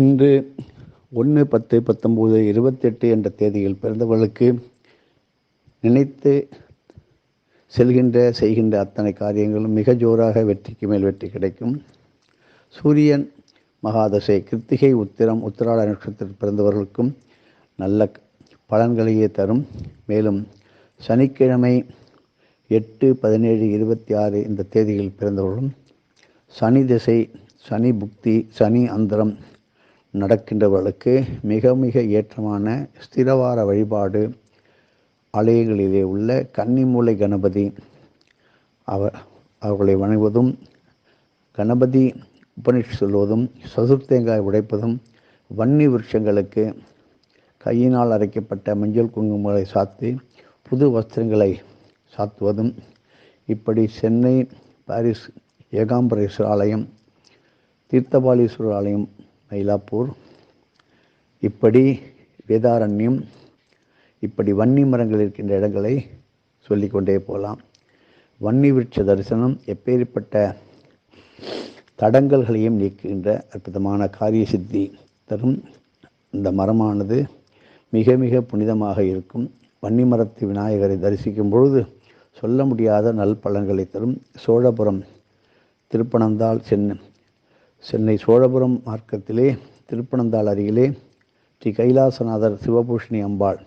இன்று ஒன்று பத்து பத்தொம்போது இருபத்தெட்டு என்ற தேதியில் பிறந்தவர்களுக்கு நினைத்து செல்கின்ற செய்கின்ற அத்தனை காரியங்களும் மிக ஜோராக வெற்றிக்கு மேல் வெற்றி கிடைக்கும். சூரியன் மகாதசை கிருத்திகை உத்திரம் உத்திராட நட்சத்திரத்தில் பிறந்தவர்களுக்கும் நல்ல பலன்களையே தரும். மேலும் சனிக்கிழமை எட்டு பதினேழு இருபத்தி ஆறு இந்த தேதியில் பிறந்தவர்களும் சனி திசை சனி புக்தி சனி அந்தரம் நடக்கின்றவர்களுக்கு மிக மிக ஏற்றமான ஸ்திரவார வழிபாடு ஆலயங்களிலே உள்ள கன்னிமூலை கணபதி அவர் அவர்களை வணங்குவதும் கணபதி உபனிஷ் சொல்வதும் சதுர்த்தேங்காய் உடைப்பதும் வன்னி விருட்சங்களுக்கு கையினால் அரைக்கப்பட்ட மஞ்சள் குங்குமங்களை சாத்தி புது வஸ்திரங்களை சாத்துவதும் இப்படி சென்னை பாரிஸ் ஏகாம்பரேஸ்வரர் ஆலயம் தீர்த்தபாலீஸ்வரர் ஆலயம் மயிலாப்பூர். இப்படி வேதாரண்யம் இப்படி வன்னி மரங்கள் இருக்கின்ற இடங்களை சொல்லிக்கொண்டே போகலாம். வன்னி விருட்ச தரிசனம் எப்பேற்பட்ட தடங்கல்களையும் நீக்குகின்ற அற்புதமான காரிய சித்தி தரும். இந்த மரமானது மிக மிக புனிதமாக இருக்கும். வன்னி மரத்து விநாயகரை தரிசிக்கும் பொழுது சொல்ல முடியாத நல் பலன்களை தரும். சோழபுரம் திருப்பனந்தாள் சென்னை சென்னை சோழபுரம் மார்க்கத்திலே திருப்பனந்தாள் அருகிலே ஸ்ரீ கைலாசநாதர் சிவபூஷணி அம்பாள்.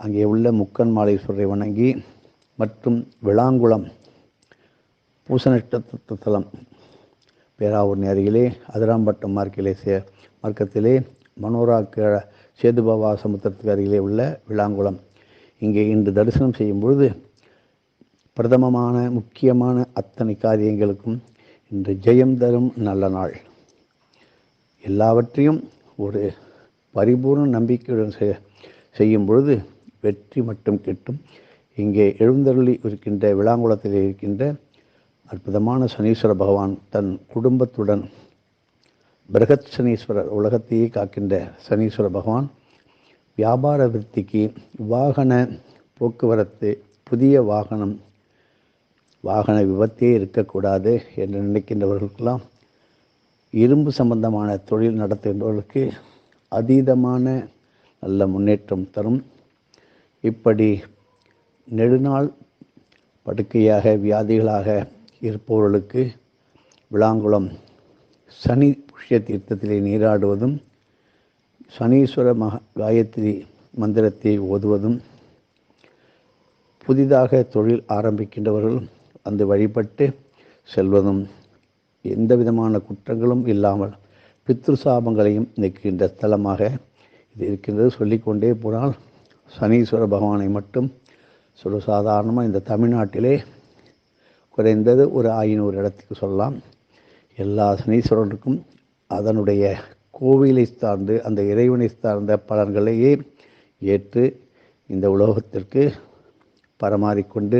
அங்கே உள்ள முக்கன் மாலேஸ்வரரை வணங்கி மற்றும் விளாங்குளம் பூசநட்சத்திர பேராவூர்ணி அருகிலே அதிராம்பட்டம் மார்க்கிலே சே மார்க்கத்திலே மனோரா சேதுபவா சேதுபாபா சமுத்திரத்துக்கு அருகிலே உள்ள விளாங்குளம். இங்கே இன்று தரிசனம் செய்யும் பொழுது பிரதமமான முக்கியமான அத்தனை காரியங்களுக்கும் இன்று ஜெயம் தரும் நல்ல நாள். எல்லாவற்றையும் ஒரு பரிபூர்ண நம்பிக்கையுடன் செய்யும் பொழுது வெற்றி மட்டும் கிட்டும். இங்கே எழுந்தருளி இருக்கின்ற விளாங்குளத்தில் இருக்கின்ற அற்புதமான சனீஸ்வர பகவான் தன் குடும்பத்துடன் பிரகத் சனீஸ்வரர் உலகத்தையே காக்கின்ற சனீஸ்வர பகவான் வியாபார விருத்திக்கு வாகன போக்குவரத்து புதிய வாகனம் வாகன விபத்தே இருக்கக்கூடாது என்று நினைக்கின்றவர்களுக்கெல்லாம் இரும்பு சம்பந்தமான தொழில் நடத்துகின்றவர்களுக்கு அதீதமான நல்ல முன்னேற்றம் தரும். இப்படி நெடுநாள் படுக்கையாக வியாதிகளாக இருப்பவர்களுக்கு விளாங்குளம் சனி புஷ்ய தீர்த்தத்திலே நீராடுவதும் சனீஸ்வர மகா காயத்ரி மந்திரத்தை ஓதுவதும் புதிதாக தொழில் ஆரம்பிக்கின்றவர்கள் அந்த வழிபட்டு செல்வதும் எந்த விதமான குற்றங்களும் இல்லாமல் பித்ரு சாபங்களையும் நிற்கின்ற ஸ்தலமாக இது இருக்கின்றது. சொல்லிக்கொண்டே போனால் சனீஸ்வர பகவானை மட்டும் சொல்ல சாதாரணமாக இந்த தமிழ்நாட்டிலே குறைந்தது ஒரு ஐநூறு இடத்துக்கு சொல்லலாம். எல்லா சனீஸ்வரனுக்கும் அதனுடைய கோவிலை சார்ந்து அந்த இறைவனை சார்ந்த பலன்களையே ஏற்று இந்த உலோகத்திற்கு பரமாறிக்கொண்டு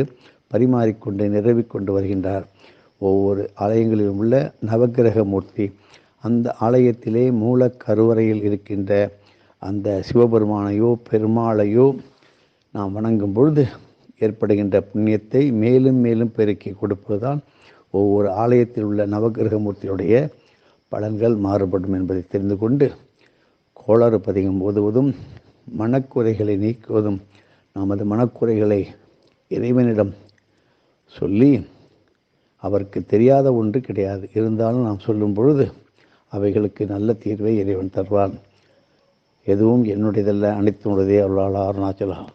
பரிமாறிக்கொண்டு நிறுவிக்கொண்டு வருகின்றார். ஒவ்வொரு ஆலயங்களிலும் உள்ள நவகிரக மூர்த்தி அந்த ஆலயத்திலே மூல கருவறையில் இருக்கின்ற அந்த சிவபெருமானையோ பெருமாளையோ நாம் வணங்கும் பொழுது ஏற்படுகின்ற புண்ணியத்தை மேலும் மேலும் பெருக்கி கொடுப்பதுதான் ஒவ்வொரு ஆலயத்தில் உள்ள நவகிரக மூர்த்தியுடைய பலன்கள் மாறுபடும் என்பதை தெரிந்து கொண்டு கோளாறு பதிகம் ஓதுவதும் மனக்குறைகளை நீக்குவதும் நமது மனக்குறைகளை இறைவனிடம் சொல்லி அவருக்கு தெரியாத ஒன்று கிடையாது. இருந்தாலும் நாம் சொல்லும் பொழுது அவைகளுக்கு நல்ல தீர்வை இறைவன் தருவான். எதுவும் என்னுடையதல்ல அனைத்து உடையதே அருளாளா அருணாச்சலா.